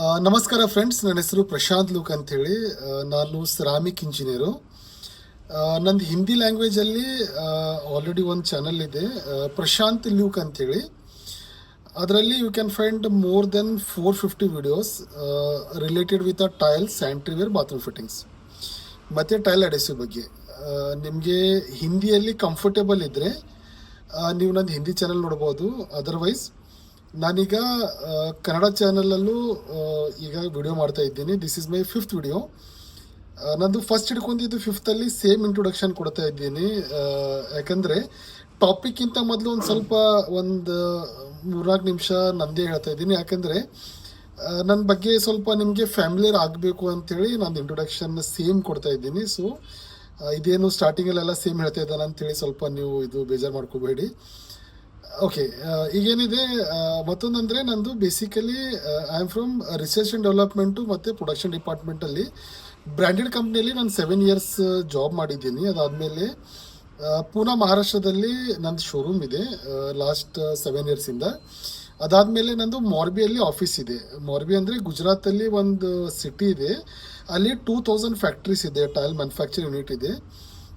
ನಮಸ್ಕಾರ ಫ್ರೆಂಡ್ಸ್ ನನ್ನ ಹೆಸರು ಪ್ರಶಾಂತ್ ಲೂಕ್ ಅಂಥೇಳಿ ನಾನು ಸಿರಾಮಿಕ್ ಇಂಜಿನಿಯರು ನಂದು ಹಿಂದಿ ಲ್ಯಾಂಗ್ವೇಜಲ್ಲಿ ಆಲ್ರೆಡಿ ಒಂದು ಚಾನಲ್ ಇದೆ. ಪ್ರಶಾಂತ್ ಲೂಕ್ ಅಂಥೇಳಿ ಅದರಲ್ಲಿ you can find more than four fifty videos related with a tile sanitaryware bathroom fittings ಮತ್ತು ಟೈಲ್ ಅಡೆಸಿವ್ ಬಗ್ಗೆ. ನಿಮಗೆ ಹಿಂದಿಯಲ್ಲಿ ಕಂಫರ್ಟೇಬಲ್ ಇದ್ದರೆ ನೀವು ನಂದು ಹಿಂದಿ ಚಾನಲ್ ನೋಡ್ಬೋದು. ಅದರ್ವೈಸ್ ನಾನೀಗ ಕನ್ನಡ ಚಾನಲಲ್ಲೂ ಈಗ ವಿಡಿಯೋ ಮಾಡ್ತಾ ಇದ್ದೀನಿ. This is my fifth video ನಂದು ಫಸ್ಟ್ ಹಿಡ್ಕೊಂಡಿದ್ದು ಫಿಫ್ತಲ್ಲಿ ಸೇಮ್ ಇಂಟ್ರೊಡಕ್ಷನ್ ಕೊಡ್ತಾ ಇದ್ದೀನಿ. ಯಾಕಂದರೆ ಟಾಪಿಕ್ಕಿಂತ ಮೊದಲು ಒಂದು ಸ್ವಲ್ಪ ಒಂದು ಮೂರ್ನಾಲ್ಕು ನಿಮಿಷ ನಂದೇ ಹೇಳ್ತಾ ಇದ್ದೀನಿ. ಯಾಕಂದರೆ ನನ್ನ ಬಗ್ಗೆ ಸ್ವಲ್ಪ ನಿಮಗೆ ಫ್ಯಾಮಿಲಿಯರ್ ಆಗಬೇಕು ಅಂತೇಳಿ ನಾನು ಇಂಟ್ರೊಡಕ್ಷನ್ ಸೇಮ್ ಕೊಡ್ತಾ ಇದ್ದೀನಿ. ಸೊ ಇದೇನು ಸ್ಟಾರ್ಟಿಂಗಲ್ಲೆಲ್ಲ ಸೇಮ್ ಹೇಳ್ತಾ ಇದ್ದಾನೆ ಅಂತೇಳಿ ಸ್ವಲ್ಪ ನೀವು ಇದು ಬೇಜಾರು ಮಾಡ್ಕೋಬೇಡಿ. ಓಕೆ ಈಗೇನಿದೆ ಆ, ಮತ್ತೊಂದಂದ್ರೆ ನಂದು basically I am from research and development ಮತ್ತು ಪ್ರೊಡಕ್ಷನ್ ಡಿಪಾರ್ಟ್ಮೆಂಟಲ್ಲಿ ಬ್ರ್ಯಾಂಡೆಡ್ ಕಂಪ್ನಿಯಲ್ಲಿ ನಾನು ಸೆವೆನ್ ಇಯರ್ಸ್ ಜಾಬ್ ಮಾಡಿದ್ದೀನಿ. ಅದಾದಮೇಲೆ ಪೂನಾ ಮಹಾರಾಷ್ಟ್ರದಲ್ಲಿ ನಂದು ಶೋರೂಮ್ ಇದೆ ಲಾಸ್ಟ್ ಸೆವೆನ್ ಇಯರ್ಸಿಂದ ಅದಾದಮೇಲೆ ನಂದು ಮಾರ್ಬಿಯಲ್ಲಿ ಆಫೀಸ್ ಇದೆ. ಮಾರ್ಬಿ ಅಂದರೆ ಗುಜರಾತಲ್ಲಿ ಒಂದು ಸಿಟಿ ಇದೆ. ಅಲ್ಲಿ ಟೂ ತೌಸಂಡ್ ಫ್ಯಾಕ್ಟ್ರೀಸ್ ಇದೆ ಟೈಲ್ ಮ್ಯಾನುಫ್ಯಾಕ್ಚರ್ ಯೂನಿಟ್ ಇದೆ.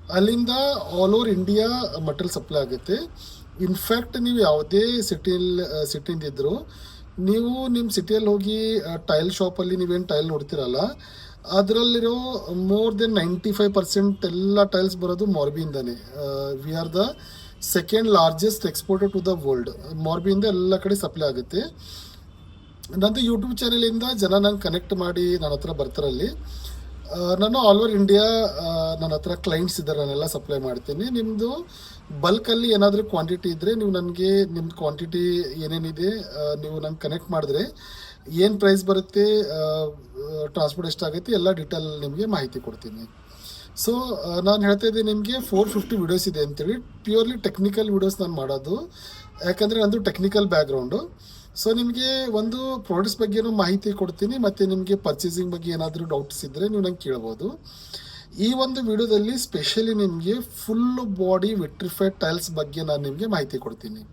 ಅಲ್ಲಿಂದ all over India material supply ಆಗುತ್ತೆ. ಇನ್ಫ್ಯಾಕ್ಟ್ ನೀವು ಯಾವುದೇ ಸಿಟಿಯಲ್ಲಿ ಸಿಟಿಯಿಂದ ಇದ್ದರೂ ನೀವು ನಿಮ್ಮ ಸಿಟಿಯಲ್ಲಿ ಹೋಗಿ ಟೈಲ್ ಶಾಪಲ್ಲಿ ನೀವೇನು ಟೈಲ್ ನೋಡ್ತಿರಲ್ಲ, ಅದರಲ್ಲಿರೋ more than ninety five percent ಎಲ್ಲ ಟೈಲ್ಸ್ ಬರೋದು ಮಾರ್ಬಿಯಿಂದನೇ we are the second largest exporter to the world ಮಾರ್ಬಿಯಿಂದ ಎಲ್ಲ ಕಡೆ ಸಪ್ಲೈ ಆಗುತ್ತೆ. ನಂದು ಯೂಟ್ಯೂಬ್ ಚಾನಲಿಂದ ಜನ ನಂಗೆ ಕನೆಕ್ಟ್ ಮಾಡಿ ನನ್ನ ಹತ್ರ ಬರ್ತಾರಲ್ಲಿ. ನಾನು ಆಲ್ ಓವರ್ ಇಂಡಿಯಾ ನನ್ನ ಹತ್ರ ಕ್ಲೈಂಟ್ಸ್ ಇದ್ದಾರೆ, ನಾನೆಲ್ಲ ಸಪ್ಲೈ ಮಾಡ್ತೀನಿ. ನಿಮ್ಮದು ಬಲ್ಕಲ್ಲಿ ಏನಾದರೂ ಕ್ವಾಂಟಿಟಿ ಇದ್ದರೆ ನೀವು ನನಗೆ ನಿಮ್ಮದು ಕ್ವಾಂಟಿಟಿ ಏನೇನಿದೆ ನೀವು ನಂಗೆ ಕನೆಕ್ಟ್ ಮಾಡಿದ್ರೆ ಏನು ಪ್ರೈಸ್ ಬರುತ್ತೆ ಟ್ರಾನ್ಸ್ಪೋರ್ಟ್ ಎಷ್ಟಾಗುತ್ತೆ ಎಲ್ಲ ಡೀಟೇಲ್ ನಿಮಗೆ ಮಾಹಿತಿ ಕೊಡ್ತೀನಿ. ಸೊ ನಾನು ಹೇಳ್ತಾ ಇದ್ದೀನಿ ನಿಮಗೆ ಫೋರ್ ಫಿಫ್ಟಿ ವಿಡಿಯೋಸ್ ಇದೆ ಅಂತೇಳಿ. ಪ್ಯೂರ್ಲಿ ಟೆಕ್ನಿಕಲ್ ವಿಡಿಯೋಸ್ ನಾನು ಮಾಡೋದು. ಯಾಕಂದರೆ ನಂದು ಟೆಕ್ನಿಕಲ್ ಬ್ಯಾಕ್ಗ್ರೌಂಡು ಸೊ ನಿಮಗೆ ಒಂದು ಪ್ರಾಡಕ್ಟ್ಸ್ ಬಗ್ಗೆನೂ ಮಾಹಿತಿ ಕೊಡ್ತೀನಿ, ಮತ್ತು ನಿಮಗೆ ಪರ್ಚೇಸಿಂಗ್ ಬಗ್ಗೆ ಏನಾದರೂ ಡೌಟ್ಸ್ ಇದ್ದರೆ ನೀವು ನಂಗೆ ಕೇಳ್ಬೋದು. ಈ ಒಂದು ವಿಡಿಯೋದಲ್ಲಿ ಸ್ಪೆಷಲಿ ನಿಮಗೆ ಫುಲ್ ಬಾಡಿ ವಿಟ್ರಿಫೈಡ್ ಟೈಲ್ಸ್ ಬಗ್ಗೆ ನಾನು ನಿಮಗೆ ಮಾಹಿತಿ ಕೊಡ್ತೀನಿ.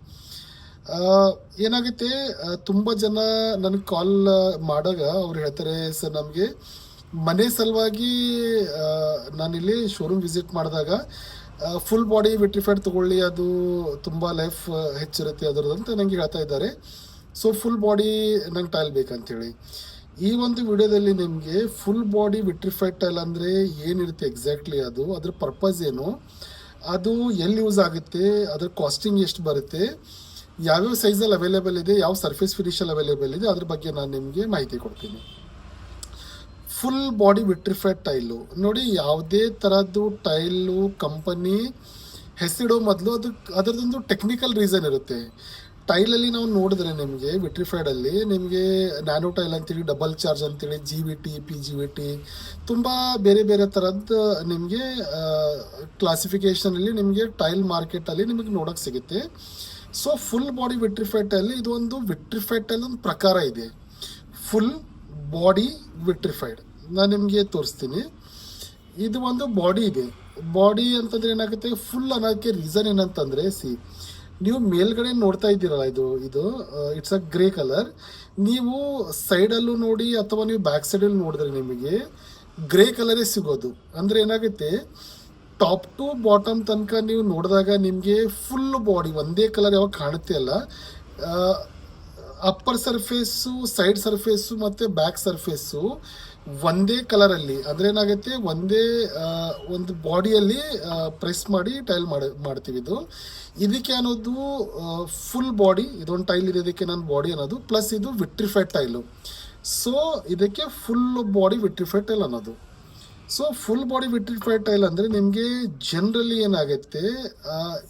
ಏನಾಗುತ್ತೆ ತುಂಬ ಜನ ನನಗೆ ಕಾಲ್ ಮಾಡಾಗ ಅವ್ರು ಹೇಳ್ತಾರೆ, ಸರ್, ನಮಗೆ ಮನೆ ಸಲುವಾಗಿ ನಾನಿಲ್ಲಿ ಶೋರೂಮ್ ವಿಸಿಟ್ ಮಾಡಿದಾಗ ಫುಲ್ ಬಾಡಿ ವಿಟ್ರಿಫೈಡ್ ತಗೊಳ್ಳಿ, ಅದು ತುಂಬ ಲೈಫ್ ಹೆಚ್ಚಿರುತ್ತೆ ಅದರದ್ದು ಅಂತ ನನಗೆ ಹೇಳ್ತಾ ಇದ್ದಾರೆ. ಸೊ ಫುಲ್ ಬಾಡಿ ನಂಗೆ ಟೈಲ್ ಬೇಕಂತೇಳಿ. ಈ ಒಂದು ವಿಡಿಯೋದಲ್ಲಿ ನಿಮಗೆ ಫುಲ್ ಬಾಡಿ ವಿಟ್ರಿಫೈಡ್ ಟೈಲ್ ಅಂದರೆ ಏನಿರುತ್ತೆ ಎಕ್ಸಾಕ್ಟ್ಲಿ ಅದು, ಅದ್ರ ಪರ್ಪಸ್ ಏನು, ಅದು ಎಲ್ಲಿ ಯೂಸ್ ಆಗುತ್ತೆ, ಅದ್ರ ಕಾಸ್ಟಿಂಗ್ ಎಷ್ಟು ಬರುತ್ತೆ, ಯಾವ್ಯಾವ ಸೈಜಲ್ಲಿ ಅವೈಲೇಬಲ್ ಇದೆ, ಯಾವ ಸರ್ಫೇಸ್ ಫಿನಿಷಲ್ಲಿ ಅವೈಲೇಬಲ್ ಇದೆ, ಅದ್ರ ಬಗ್ಗೆ ನಾನು ನಿಮಗೆ ಮಾಹಿತಿ ಕೊಡ್ತೀನಿ. ಫುಲ್ ಬಾಡಿ ವಿಟ್ರಿಫೈಡ್ ಟೈಲು ನೋಡಿ, ಯಾವುದೇ ಥರದ್ದು ಟೈಲು ಕಂಪನಿ ಹೆಸರಿಡೋ ಮೊದಲು ಅದು ಅದರದೊಂದು ಟೆಕ್ನಿಕಲ್ ರೀಸನ್ ಇರುತ್ತೆ. ಟೈಲಲ್ಲಿ ನಾವು ನೋಡಿದ್ರೆ ನಿಮಗೆ ವಿಟ್ರಿಫೈಡಲ್ಲಿ ನಿಮಗೆ ನ್ಯಾನೋ ಟೈಲ್ ಅಂತೇಳಿ ಡಬಲ್ ಚಾರ್ಜ್ ಅಂತೇಳಿ G V T P G V T ತುಂಬ ಬೇರೆ ಬೇರೆ ಥರದ್ದು ನಿಮಗೆ ಕ್ಲಾಸಿಫಿಕೇಷನಲ್ಲಿ ನಿಮಗೆ ಟೈಲ್ ಮಾರ್ಕೆಟಲ್ಲಿ ನಿಮಗೆ ನೋಡೋಕೆ ಸಿಗುತ್ತೆ. So full body vitrified tile ಇದು ಒಂದು ವಿಟ್ರಿಫೈಡ್ ಟೈಲ್ ಒಂದು ಪ್ರಕಾರ ಇದೆ. ಫುಲ್ ಬಾಡಿ ವಿಟ್ರಿಫೈಡ್ ನಾನು ನಿಮಗೆ ತೋರಿಸ್ತೀನಿ. ಇದು ಒಂದು ಬಾಡಿ ಇದೆ. ಬಾಡಿ ಅಂತಂದ್ರೆ ಏನಾಗುತ್ತೆ? ಫುಲ್ ಅನ್ನೋಕ್ಕೆ ರೀಸನ್ ಏನಂತಂದ್ರೆ ಸಿ ನೀವು ಮೇಲ್ಗಡೆ ನೋಡ್ತಾ ಇದ್ದೀರಲ್ಲ ಇದು ಇದು ಇಟ್ಸ್ ಅ ಗ್ರೇ ಕಲರ್ ನೀವು ಸೈಡಲ್ಲೂ ನೋಡಿ ಅಥವಾ ನೀವು ಬ್ಯಾಕ್ ಸೈಡಲ್ಲಿ ನೋಡಿದ್ರೆ ನಿಮಗೆ ಗ್ರೇ ಕಲರೇ ಸಿಗೋದು. ಅಂದರೆ ಏನಾಗುತ್ತೆ? ಟಾಪ್ ಟು ಬಾಟಮ್ ತನಕ ನೀವು ನೋಡಿದಾಗ ನಿಮಗೆ ಫುಲ್ ಬಾಡಿ ಒಂದೇ ಕಲರ್ ಯಾವಾಗ ಕಾಣುತ್ತೆ ಅಲ್ಲ? ಅಪ್ಪರ್ ಸರ್ಫೇಸು ಸೈಡ್ ಸರ್ಫೇಸು ಮತ್ತು ಬ್ಯಾಕ್ ಸರ್ಫೇಸು ಒಂದೇ ಕಲರಲ್ಲಿ ಅಂದ್ರೆ ಏನಾಗುತ್ತೆ ಒಂದೇ ಒಂದು ಬಾಡಿಯಲ್ಲಿ ಪ್ರೆಸ್ ಮಾಡಿ ಟೈಲ್ ಮಾಡಿ, ಮಾಡ್ತೀವಿ ಇದು. ಇದಕ್ಕೆ ಅನ್ನೋದು ಫುಲ್ ಬಾಡಿ ಇದೊಂದು ಟೈಲ್ ಇರೋದಕ್ಕೆ ನನ್ನ ಬಾಡಿ ಅನ್ನೋದು ಪ್ಲಸ್ ಇದು ವಿಟ್ರಿಫೈಡ್ ಟೈಲು ಸೊ ಇದಕ್ಕೆ ಫುಲ್ ಬಾಡಿ ವಿಟ್ರಿಫೈಡ್ ಟೈಲ್ ಅನ್ನೋದು. So full body vitrified tile ಅಂದರೆ ನಿಮಗೆ ಜನರಲಿ ಏನಾಗುತ್ತೆ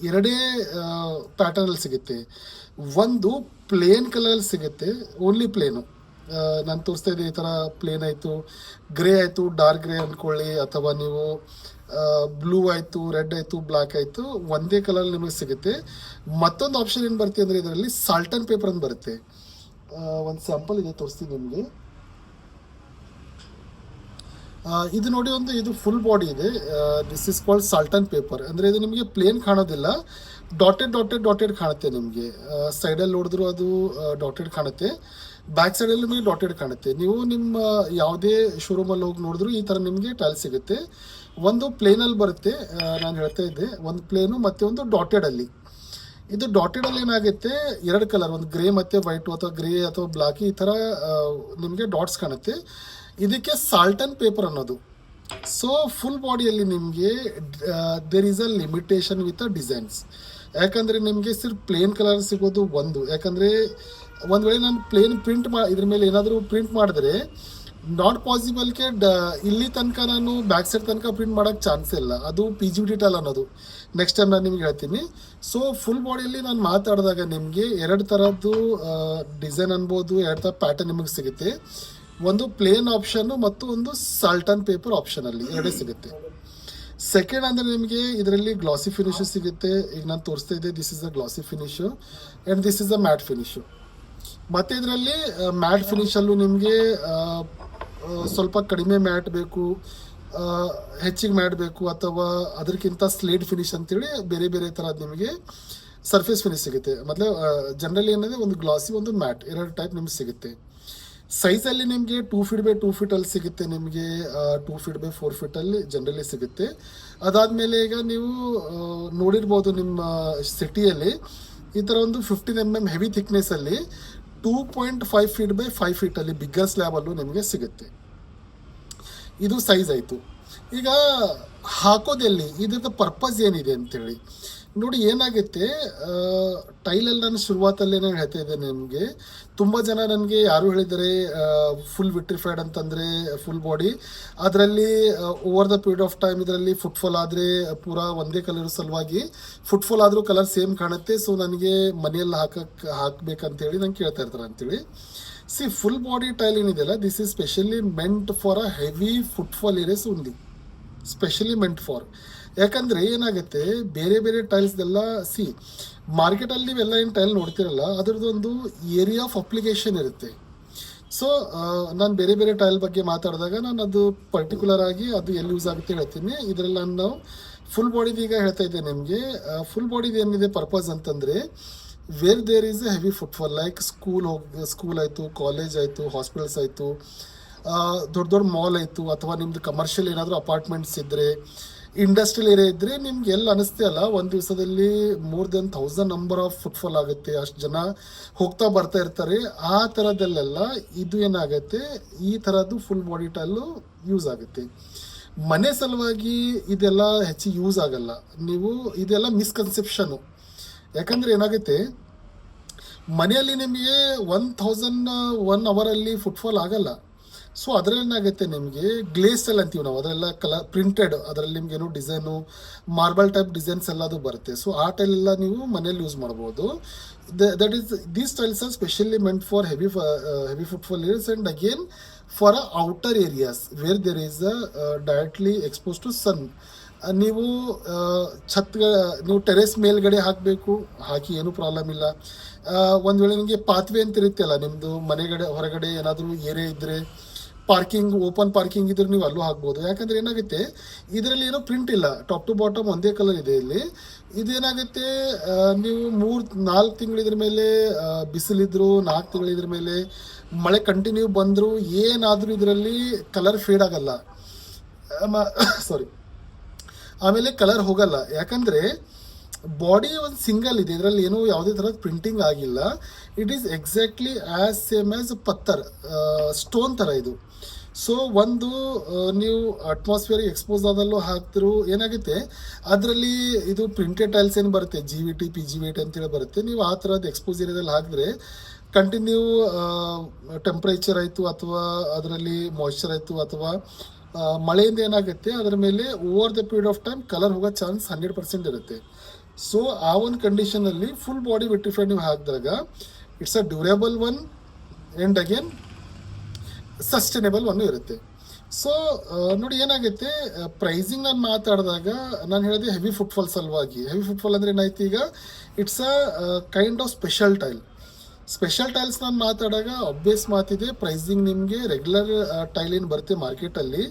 ಎರಡೇ ಪ್ಯಾಟರ್ನಲ್ಲಿ ಸಿಗುತ್ತೆ. ಒಂದು ಪ್ಲೇನ್ ಕಲರಲ್ಲಿ ಸಿಗುತ್ತೆ ಓನ್ಲಿ ಪ್ಲೇನು ನಾನು ತೋರಿಸ್ತಾ ಇದ್ದೆ ಈ ಥರ ಪ್ಲೇನ್ ಆಯಿತು. ಗ್ರೇ ಆಯಿತು ಡಾರ್ಕ್ ಗ್ರೇ ಅಂದ್ಕೊಳ್ಳಿ ಅಥವಾ ನೀವು ಬ್ಲೂ ಆಯಿತು ರೆಡ್ ಆಯಿತು ಬ್ಲ್ಯಾಕ್ ಆಯಿತು, ಒಂದೇ ಕಲರ್ ನಿಮಗೆ ಸಿಗುತ್ತೆ. ಮತ್ತೊಂದು ಆಪ್ಷನ್ ಏನು ಬರುತ್ತೆ ಅಂದರೆ ಇದರಲ್ಲಿ ಸಾಲ್ಟನ್ ಪೇಪರ್ ಅಂತ ಬರುತ್ತೆ. ಒಂದು ಸ್ಯಾಂಪಲ್ ಇದೆ, ತೋರಿಸ್ತೀನಿ ನಿಮಗೆ. ಇದು ನೋಡಿ ಒಂದು, ಇದು ಫುಲ್ ಬಾಡಿ ಇದೆ. This is called salt and pepper ಅಂದರೆ ಇದು ನಿಮಗೆ ಪ್ಲೇನ್ ಕಾಣೋದಿಲ್ಲ. ಡಾಟೆಡ್ ಡಾಟೆಡ್ ಡಾಟೆಡ್ ಕಾಣುತ್ತೆ ನಿಮಗೆ. ಸೈಡಲ್ಲಿ ನೋಡಿದ್ರು ಅದು ಡಾಟೆಡ್ ಕಾಣುತ್ತೆ. ಬ್ಯಾಕ್ ಸೈಡಲ್ಲಿ ನಿಮಗೆ ಡಾಟೆಡ್ ಕಾಣುತ್ತೆ. ನೀವು ನಿಮ್ಮ, ಯಾವುದೇ ಶೋರೂಮಲ್ಲಿ ಹೋಗಿ ನೋಡಿದ್ರು ಈ ಥರ ನಿಮಗೆ ಟೈಲ್ ಸಿಗುತ್ತೆ. ಒಂದು ಪ್ಲೇನಲ್ಲಿ ಬರುತ್ತೆ ನಾನು ಹೇಳ್ತಾ ಇದ್ದೆ. ಒಂದು ಪ್ಲೇನು ಮತ್ತು ಒಂದು ಡಾಟೆಡಲ್ಲಿ ಇದು ಡಾಟೆಡ್ ಅಲ್ಲಿ ಏನಾಗುತ್ತೆ, ಎರಡು ಕಲರ್ ಒಂದು ಗ್ರೇ ಮತ್ತೆ ವೈಟ್ ಅಥವಾ ಗ್ರೇ ಅಥವಾ ಬ್ಲಾಕ್ ಈ ತರ ನಿಮಗೆ ಡಾಟ್ಸ್ ಕಾಣುತ್ತೆ. ಇದಕ್ಕೆ ಸಾಲ್ಟನ್ ಪೇಪರ್ ಅನ್ನೋದು. ಸೊ ಫುಲ್ ಬಾಡಿಯಲ್ಲಿ ನಿಮಗೆ there is a limitation with a designs ಯಾಕಂದ್ರೆ ನಿಮಗೆ ಸಿರ್ಫ್ ಪ್ಲೇನ್ ಕಲರ್ ಸಿಗೋದು ಒಂದು. ಯಾಕಂದ್ರೆ ಒಂದು ವೇಳೆ ನಾನು ಪ್ಲೇನ್ ಪ್ರಿಂಟ್ ಮಾ ಇದ್ರ ಮೇಲೆ ಏನಾದರೂ ಪ್ರಿಂಟ್ ಮಾಡಿದ್ರೆ ನಾಟ್ ಪಾಸಿಬಲ್ಗೆ ಡ ಇಲ್ಲಿ ತನಕ ನಾನು ಬ್ಯಾಕ್ ಸೈಡ್ ತನಕ ಪ್ರಿಂಟ್ ಮಾಡೋಕ್ಕೆ ಚಾನ್ಸ್ ಇಲ್ಲ. ಅದು ಪಿ ಜಿ ಡಿಟಲ್ ಅನ್ನೋದು. ನೆಕ್ಸ್ಟ್ ಟೈಮ್ ನಾನು ನಿಮ್ಗೆ ಹೇಳ್ತೀನಿ. ಸೊ ಫುಲ್ ಬಾಡಿಯಲ್ಲಿ ನಾನು ಮಾತಾಡಿದಾಗ ನಿಮಗೆ ಎರಡು ಥರದ್ದು ಡಿಸೈನ್ ಅನ್ಬೋದು, ಎರಡು ಥರ ಪ್ಯಾಟರ್ನ್ ನಿಮಗೆ ಸಿಗುತ್ತೆ. ಒಂದು ಪ್ಲೇನ್ ಆಪ್ಷನ್ನು ಮತ್ತು ಒಂದು ಸಾಲ್ಟನ್ ಪೇಪರ್ ಆಪ್ಷನಲ್ಲಿ ಎರಡೇ ಸಿಗುತ್ತೆ. ಸೆಕೆಂಡ್ ಅಂದರೆ ನಿಮಗೆ ಇದರಲ್ಲಿ ಗ್ಲಾಸಿ ಫಿನಿಶು ಸಿಗುತ್ತೆ. ಈಗ ನಾನು ತೋರಿಸ್ತಾ ಇದ್ದೆ this is a glossy finish and this is a matt finish ಮತ್ತು ಇದರಲ್ಲಿ ಮ್ಯಾಟ್ ಫಿನಿಶಲ್ಲೂ ನಿಮಗೆ ಸ್ವಲ್ಪ ಕಡಿಮೆ ಮ್ಯಾಟ್ ಬೇಕು ಹೆಚ್ಚಿಗೆ ಮ್ಯಾಟ್ ಬೇಕು, ಅಥವಾ ಅದಕ್ಕಿಂತ ಸ್ಲೇಟ್ ಫಿನಿಶ್ ಅಂತೇಳಿ ಬೇರೆ ಬೇರೆ ಥರದ್ದು ನಿಮಗೆ ಸರ್ಫೇಸ್ ಫಿನಿಶ್ ಸಿಗುತ್ತೆ. ಮೊದಲು ಜನರಲಿ ಏನಂದ್ರೆ ಒಂದು ಗ್ಲಾಸಿ ಒಂದು ಮ್ಯಾಟ್, ಎರಡು ಟೈಪ್ ನಿಮ್ಗೆ ಸಿಗುತ್ತೆ. ಸೈಜಲ್ಲಿ ನಿಮಗೆ ಟೂ ಫೀಟ್ ಬೈ ಟೂ ಅಲ್ಲಿ ಸಿಗುತ್ತೆ ನಿಮಗೆ ಟೂ ಫೀಟ್ ಬೈ ಫೋರ್ ಫೀಟಲ್ಲಿ ಜನರಲಿ ಸಿಗುತ್ತೆ. ಅದಾದ್ಮೇಲೆ ಈಗ ನೀವು ನೋಡಿರ್ಬೋದು ನಿಮ್ಮ ಸಿಟಿಯಲ್ಲಿ ಈ ಥರ ಒಂದು fifteen M M heavy ಥಿಕ್ನೆಸ್ಸಲ್ಲಿ two point five feet by five ಫೀಟಲ್ಲಿ bigger ಲ್ಯಾಬಲ್ಲೂ ನಿಮಗೆ ಸಿಗುತ್ತೆ. ಇದು ಸೈಜ್ ಆಯಿತು. ಈಗ ಹಾಕೋದೆಲ್ಲಿ? ಇದ್ರದ್ದು ಪರ್ಪಸ್ ಏನಿದೆ ಅಂತೇಳಿ. ನೋಡಿ ಏನಾಗುತ್ತೆ ಟೈಲಲ್ಲಿ ನಾನು ಶುರುವಾತಲ್ಲೇ ನಾನು ಹೇಳ್ತಾ ಇದ್ದೇನೆ ನಿಮಗೆ. ತುಂಬ ಜನ ನನಗೆ ಯಾರು ಹೇಳಿದರೆ ಫುಲ್ ವಿಟ್ರಿಫೈಡ್ ಅಂತಂದರೆ ಫುಲ್ ಬಾಡಿ ಅದರಲ್ಲಿ over the period of time ಇದರಲ್ಲಿ ಫುಟ್ಫಾಲ್ ಆದರೆ ಪೂರಾ ಒಂದೇ ಕಲರ್ ಸಲುವಾಗಿ ಫುಟ್ಫಾಲ್ ಆದರೂ ಕಲರ್ ಸೇಮ್ ಕಾಣುತ್ತೆ. ಸೊ ನನಗೆ ಮನೆಯಲ್ಲಿ ಹಾಕಕ್ಕೆ ಹಾಕಬೇಕಂತೇಳಿ ನಂಗೆ ಕೇಳ್ತಾ ಇರ್ತಾರೆ ಅಂತೇಳಿ. ಸಿ ಫುಲ್ ಬಾಡಿ ಟೈಲ್ ಏನಿದೆಯಲ್ಲ this is specially meant for a heavy footfall areas ಉಂಡಿ ಸ್ಪೆಷಲಿ ಮೆಂಟ್ ಫಾರ್ ಯಾಕಂದರೆ ಏನಾಗುತ್ತೆ, ಬೇರೆ ಬೇರೆ ಟೈಲ್ಸ್ದೆಲ್ಲ ಸಿ ಮಾರ್ಕೆಟಲ್ಲಿ ನೀವೆಲ್ಲ ಏನು ಟೈಲ್ ನೋಡ್ತಿರಲ್ಲ ಅದರದ್ದು ಒಂದು ಏರಿಯಾ ಆಫ್ ಅಪ್ಲಿಕೇಶನ್ ಇರುತ್ತೆ ಸೊ ನಾನು ಬೇರೆ ಬೇರೆ ಟೈಲ್ ಬಗ್ಗೆ ಮಾತಾಡಿದಾಗ ನಾನು ಅದು ಪರ್ಟಿಕ್ಯುಲರ್ ಆಗಿ ಅದು ಎಲ್ಲಿ ಯೂಸ್ ಆಗುತ್ತೆ ಹೇಳ್ತೀನಿ. ಇದರಲ್ಲಿ ನಾನು ನಾವು ಫುಲ್ ಬಾಡಿದು ಈಗ ಹೇಳ್ತಾ ಇದ್ದೆ ನಿಮಗೆ. ಫುಲ್ ಬಾಡಿದು ಏನಿದೆ ಪರ್ಪಸ್ ಅಂತಂದರೆ where there is a heavy footfall like school ಹೋಗಿ ಸ್ಕೂಲ್ ಆಯಿತು ಕಾಲೇಜ್ ಆಯಿತು ಹಾಸ್ಪಿಟಲ್ಸ್ ಆಯಿತು ದೊಡ್ಡ ದೊಡ್ಡ ಮಾಲ್ ಆಯಿತು, ಅಥವಾ ನಿಮ್ಮದು ಕಮರ್ಷಿಯಲ್ ಏನಾದರೂ ಅಪಾರ್ಟ್ಮೆಂಟ್ಸ್ ಇದ್ದರೆ ಇಂಡಸ್ಟ್ರಿಯಲ್ ಏರಿಯಾ ಇದ್ದರೆ ನಿಮ್ಗೆ ಎಲ್ಲಿ ಅನಿಸ್ತೆ ಅಲ್ಲ, ಒಂದು ದಿವಸದಲ್ಲಿ more than thousand number of footfall ಆಗುತ್ತೆ, ಅಷ್ಟು ಜನ ಹೋಗ್ತಾ ಬರ್ತಾ ಇರ್ತಾರೆ. ಆ ಥರದಲ್ಲೆಲ್ಲ ಇದು ಏನಾಗುತ್ತೆ, ಈ ಥರದ್ದು ಫುಲ್ ಬಾಡಿ ಯೂಸ್ ಆಗುತ್ತೆ. ಮನೆ ಸಲುವಾಗಿ ಇದೆಲ್ಲ ಹೆಚ್ಚಿಗೆ ಯೂಸ್ ಆಗಲ್ಲ. ನೀವು ಇದೆಲ್ಲ ಮಿಸ್ಕನ್ಸೆಪ್ಷನು ಯಾಕಂದ್ರೆ ಏನಾಗುತ್ತೆ, ಮನೆಯಲ್ಲಿ ನಿಮಗೆ ಒನ್ ಥೌಸಂಡ್ ಒನ್ ಅವರಲ್ಲಿ ಫುಟ್ಫಾಲ್ ಆಗಲ್ಲ. ಸೊ ಅದರಲ್ಲಿ ಏನಾಗುತ್ತೆ ನಿಮಗೆ? ಗ್ಲೇಸ್ ಎಲ್ಲ ಅಂತೀವಿ ನಾವು. ಅದರೆಲ್ಲ ಕಲರ್ ಪ್ರಿಂಟೆಡ್ ಅದರಲ್ಲಿ ನಿಮ್ಗೆ ಏನು ಡಿಸೈನು ಮಾರ್ಬಲ್ ಟೈಪ್ ಡಿಸೈನ್ಸ್ ಎಲ್ಲ ಅದು ಬರುತ್ತೆ. ಸೊ ಆ ಟೈಲೆಲ್ಲ ನೀವು ಮನೇಲಿ ಯೂಸ್ ಮಾಡ್ಬೋದು. That is these tiles are specially meant for heavy heavy footfall areas and again for a outer areas where there is a directly expose to sun ನೀವು ಆ, ಛತ್ ನೀವು ಟೆರೆಸ್ ಮೇಲ್ಗಡೆ ಹಾಕಬೇಕು ಹಾಕಿ ಏನು ಪ್ರಾಬ್ಲಮ್ ಇಲ್ಲ. ಒಂದು ವೇಳೆ ನಿಮಗೆ ಪಾತ್ವೆ ಅಂತ ಇರುತ್ತಲ್ಲ ನಿಮ್ಮದು ಮನೆಗಡೆ ಹೊರಗಡೆ ಏನಾದರೂ ಏರಿಯಾ ಇದ್ದರೆ ಪಾರ್ಕಿಂಗ್, ಓಪನ್ ಪಾರ್ಕಿಂಗ್ ಇದ್ರೆ ನೀವು ಅಲ್ಲೂ ಹಾಕ್ಬೋದು. ಯಾಕಂದ್ರೆ ಏನಾಗುತ್ತೆ, ಇದರಲ್ಲಿ ಏನೋ ಪ್ರಿಂಟ್ ಇಲ್ಲ. ಟಾಪ್ ಟು ಬಾಟಮ್ ಒಂದೇ ಕಲರ್ ಇದೆ ಇಲ್ಲಿ. ಇದೇನಾಗುತ್ತೆ ನೀವು ಮೂರು, ನಾಲ್ಕು ತಿಂಗಳಿದ್ರ ಮೇಲೆ ಬಿಸಿಲಿದ್ರು, ನಾಲ್ಕು ತಿಂಗಳಿದ್ರ ಮೇಲೆ, ಮಳೆ ಕಂಟಿನ್ಯೂ ಬಂದರೂ, ಏನಾದರೂ ಇದರಲ್ಲಿ ಕಲರ್ ಫೇಡ್ ಆಗಲ್ಲ. ಸಾರಿ ಆಮೇಲೆ ಕಲರ್ ಹೋಗಲ್ಲ. ಯಾಕಂದ್ರೆ ಬಾಡಿ ಒಂದು ಸಿಂಗಲ್ ಇದೆ. ಇದರಲ್ಲಿ ಏನೂ ಯಾವುದೇ ಥರದ ಪ್ರಿಂಟಿಂಗ್ ಆಗಿಲ್ಲ. It is exactly as same as ಪತ್ತರ್ stone ಥರ ಇದು. ಸೊ ಒಂದು ನೀವು ಅಟ್ಮಾಸ್ಫಿಯರ್ ಎಕ್ಸ್ಪೋಸ್ ಆದಲ್ಲೂ ಹಾಕ್ತಿರು, ಏನಾಗುತ್ತೆ? ಅದರಲ್ಲಿ ಇದು ಪ್ರಿಂಟೆಡ್ ಟೈಲ್ಸ್ ಏನು ಬರುತ್ತೆ? G V T P G V T ಅಂತೇಳಿ ಬರುತ್ತೆ. ನೀವು ಆ ಥರದ್ದು ಎಕ್ಸ್ಪೋಸ್ ಏರಿಯಾದಲ್ಲಿ ಹಾಕಿದ್ರೆ ಕಂಟಿನ್ಯೂ ಟೆಂಪ್ರೇಚರ್ ಆಯಿತು ಅಥವಾ ಅದರಲ್ಲಿ ಮಾಯ್ಶ್ಚರ್ ಆಯಿತು ಅಥವಾ ಮಳೆಯಿಂದ ಏನಾಗುತ್ತೆ? ಅದರ ಮೇಲೆ over the period of time colour ಹೋಗೋ ಚಾನ್ಸ್ ಹಂಡ್ರೆಡ್ ಪರ್ಸೆಂಟ್ ಇರುತ್ತೆ. ಸೊ ಆ ಒಂದು ಕಂಡೀಷನಲ್ಲಿ ಫುಲ್ ಬಾಡಿ ವಿಟ್ರಿಫೈಡ್ ನೀವು ಹಾಕಿದಾಗ it's a durable one and again sustainable one ಇರುತ್ತೆ. ಸೊ ನೋಡಿ ಏನಾಗುತ್ತೆ ಪ್ರೈಸಿಂಗ್ ನಾನು ಮಾತಾಡಿದಾಗ ನಾನು ಹೇಳಿದೆ ಹೆವಿ ಫುಟ್ಫಾಲ್ ಸಲುವಾಗಿ ಹೆವಿ ಫುಟ್ಫಾಲ್ ಅಂದರೆ ಏನಾಯ್ತು ಈಗ it's a kind of special tile special tiles ನಾನು ಮಾತಾಡಾಗ ಅಬ್ವಿಯಸ್ ಮಾತಿದೆ ಪ್ರೈಸಿಂಗ್ ನಿಮಗೆ ರೆಗ್ಯುಲರ್ ಟೈಲ್ ಏನು ಬರುತ್ತೆ ಮಾರ್ಕೆಟಲ್ಲಿ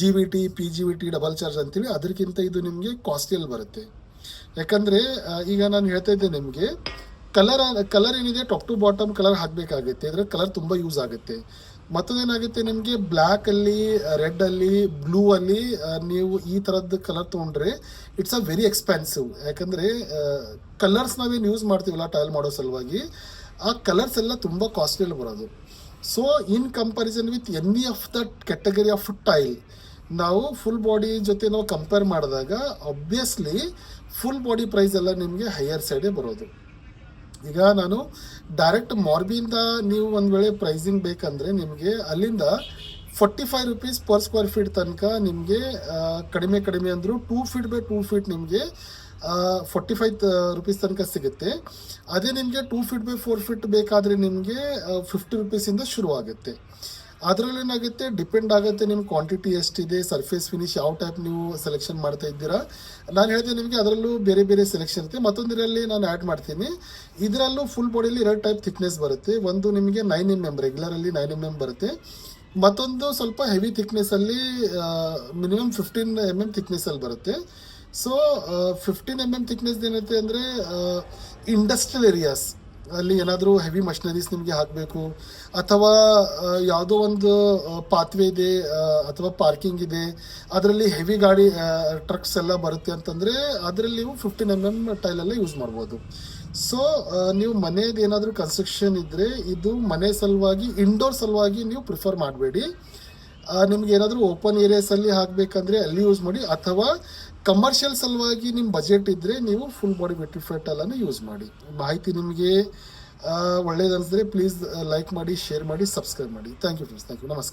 G V T P G V T double charge ಅಂತೀವಿ ಅದಕ್ಕಿಂತ ಇದು ನಿಮಗೆ ಕಾಸ್ಟ್ಲಿಯಲ್ಲಿ ಬರುತ್ತೆ. ಯಾಕಂದರೆ ಈಗ ನಾನು ಹೇಳ್ತಾ ಇದ್ದೆ ನಿಮಗೆ ಕಲರ್ ಕಲರ್ ಏನಿದೆ ಟಾಪ್ ಟು ಬಾಟಮ್ ಕಲರ್ ಹಾಕಬೇಕಾಗುತ್ತೆ. ಅದರ ಕಲರ್ ತುಂಬ ಯೂಸ್ ಆಗುತ್ತೆ. ಮತ್ತೊಂದೇನಾಗುತ್ತೆ ನಿಮಗೆ ಬ್ಲ್ಯಾಕ್ ಅಲ್ಲಿ ರೆಡ್ ಅಲ್ಲಿ ಬ್ಲೂ ಅಲ್ಲಿ ನೀವು ಈ ಥರದ್ದು ಕಲರ್ ತೊಗೊಂಡ್ರೆ ಇಟ್ಸ್ ಅ ವೆರಿ ಎಕ್ಸ್ಪೆನ್ಸಿವ್ ಯಾಕಂದರೆ ಕಲರ್ಸ್ ನಾವೇನು ಯೂಸ್ ಮಾಡ್ತೀವಲ್ಲ ಟೈಲ್ ಮಾಡೋ ಸಲುವಾಗಿ, ಆ ಕಲರ್ಸ್ ಎಲ್ಲ ತುಂಬ ಕಾಸ್ಟ್ಲಿಯಲ್ಲಿ ಬರೋದು. So in comparison with any of the category of tile ನಾವು ಫುಲ್ ಬಾಡಿ ಜೊತೆ ನಾವು ಕಂಪೇರ್ ಮಾಡಿದಾಗ ಅಬ್ವಿಯಸ್ಲಿ ಫುಲ್ ಬಾಡಿ ಪ್ರೈಸ್ ಎಲ್ಲ ನಿಮಗೆ ಹೈಯರ್ ಸೈಡೇ ಬರೋದು. ಈಗ ನಾನು ಡೈರೆಕ್ಟ್ ಮಾರ್ಬಿಯಿಂದ ನೀವು ಒಂದು ವೇಳೆ ಪ್ರೈಸಿಂಗ್ ಬೇಕಂದರೆ ನಿಮಗೆ ಅಲ್ಲಿಂದ forty five rupees per square feet ತನಕ ನಿಮಗೆ ಕಡಿಮೆ ಕಡಿಮೆ ಅಂದರೂ two feet by two feet ನಿಮಗೆ ಫೋರ್ಟಿ ಫೈವ್ ರುಪೀಸ್ ತನಕ ಸಿಗುತ್ತೆ. ಅದೇ ನಿಮಗೆ two feet by four feet ಬೇಕಾದರೆ ನಿಮಗೆ ಫಿಫ್ಟಿ ರುಪೀಸಿಂದ ಶುರು ಆಗುತ್ತೆ ಅದರಲ್ಲಿ ಏನಾಗುತ್ತೆ? ಡಿಪೆಂಡ್ ಆಗುತ್ತೆ ನಿಮ್ಮ ಕ್ವಾಂಟಿಟಿ ಎಷ್ಟಿದೆ ಸರ್ಫೇಸ್ ಫಿನಿಶ್ ಯಾವ ಟೈಪ್ ನೀವು ಸೆಲೆಕ್ಷನ್ ಮಾಡ್ತಾ ಇದ್ದೀರಾ. ನಾನು ಹೇಳಿದೆ ನಿಮಗೆ ಅದರಲ್ಲೂ ಬೇರೆ ಬೇರೆ ಸೆಲೆಕ್ಷನ್ ಇರುತ್ತೆ. ಮತ್ತೊಂದರಲ್ಲಿ ನಾನು ಆ್ಯಡ್ ಮಾಡ್ತೀನಿ. ಇದರಲ್ಲೂ ಫುಲ್ ಬಾಡಿಲಿ ಎರಡು ಟೈಪ್ ಥಿಕ್ನೆಸ್ ಬರುತ್ತೆ. ಒಂದು ನಿಮಗೆ ನೈನ್ ಎಂ ಎಂ ರೆಗ್ಯುಲರಲ್ಲಿ ನೈನ್ ಎಂ ಎಂ ಬರುತ್ತೆ. ಮತ್ತೊಂದು ಸ್ವಲ್ಪ ಹೆವಿ ಥಿಕ್ನೆಸ್ಸಲ್ಲಿ ಮಿನಿಮಮ್ ಫಿಫ್ಟೀನ್ ಎಂ ಎಂ ಥಿಕ್ನೆಸ್ಸಲ್ಲಿ ಬರುತ್ತೆ. So fifteen M M thickness ಏನಿರುತ್ತೆ ಅಂದರೆ ಇಂಡಸ್ಟ್ರಿಯಲ್ ಏರಿಯಾಸ್ ಅಲ್ಲಿ ಏನಾದರೂ ಹೆವಿ ಮಷಿನರೀಸ್ ನಿಮಗೆ ಹಾಕಬೇಕು? ಅಥವಾ ಯಾವುದೋ ಒಂದು ಪಾತ್ವೆ ಇದೆ ಅಥವಾ ಪಾರ್ಕಿಂಗ್ ಇದೆ, ಅದರಲ್ಲಿ ಹೆವಿ ಗಾಡಿ ಟ್ರಕ್ಸ್ ಎಲ್ಲ ಬರುತ್ತೆ ಅಂತಂದರೆ ಅದರಲ್ಲಿ ನೀವು ಫಿಫ್ಟೀನ್ ಎಂ ಎಂ ಟೈಲೆಲ್ಲ ಯೂಸ್ ಮಾಡ್ಬೋದು. ಸೊ ನೀವು ಮನೆಯದು ಏನಾದರೂ ಕನ್ಸ್ಟ್ರಕ್ಷನ್ ಇದ್ದರೆ ಇದು ಮನೆ ಸಲುವಾಗಿ ಇಂಡೋರ್ ಸಲುವಾಗಿ ನೀವು ಪ್ರಿಫರ್ ಮಾಡಬೇಡಿ. ನಿಮ್ಗೆ ಏನಾದರೂ ಓಪನ್ ಏರಿಯಾಸಲ್ಲಿ ಹಾಕಬೇಕಂದ್ರೆ ಅಲ್ಲಿ ಯೂಸ್ ಮಾಡಿ, ಅಥವಾ ಕಮರ್ಷಿಯಲ್ ಸಲುವಾಗಿ ನಿಮ್ಮ ಬಜೆಟ್ ಇದ್ದರೆ ನೀವು ಫುಲ್ ಬಾಡಿ ಬೆಟಿಫೈಟ್ ಎಲ್ಲನೂ ಯೂಸ್ ಮಾಡಿ. ಮಾಹಿತಿ ನಿಮಗೆ ಒಳ್ಳೇದನ್ಸಿದ್ರೆ ಪ್ಲೀಸ್ ಲೈಕ್ ಮಾಡಿ ಶೇರ್ ಮಾಡಿ ಸಬ್ಸ್ಕ್ರೈಬ್ ಮಾಡಿ. Thank you friends thank you ನಮಸ್ಕಾರ.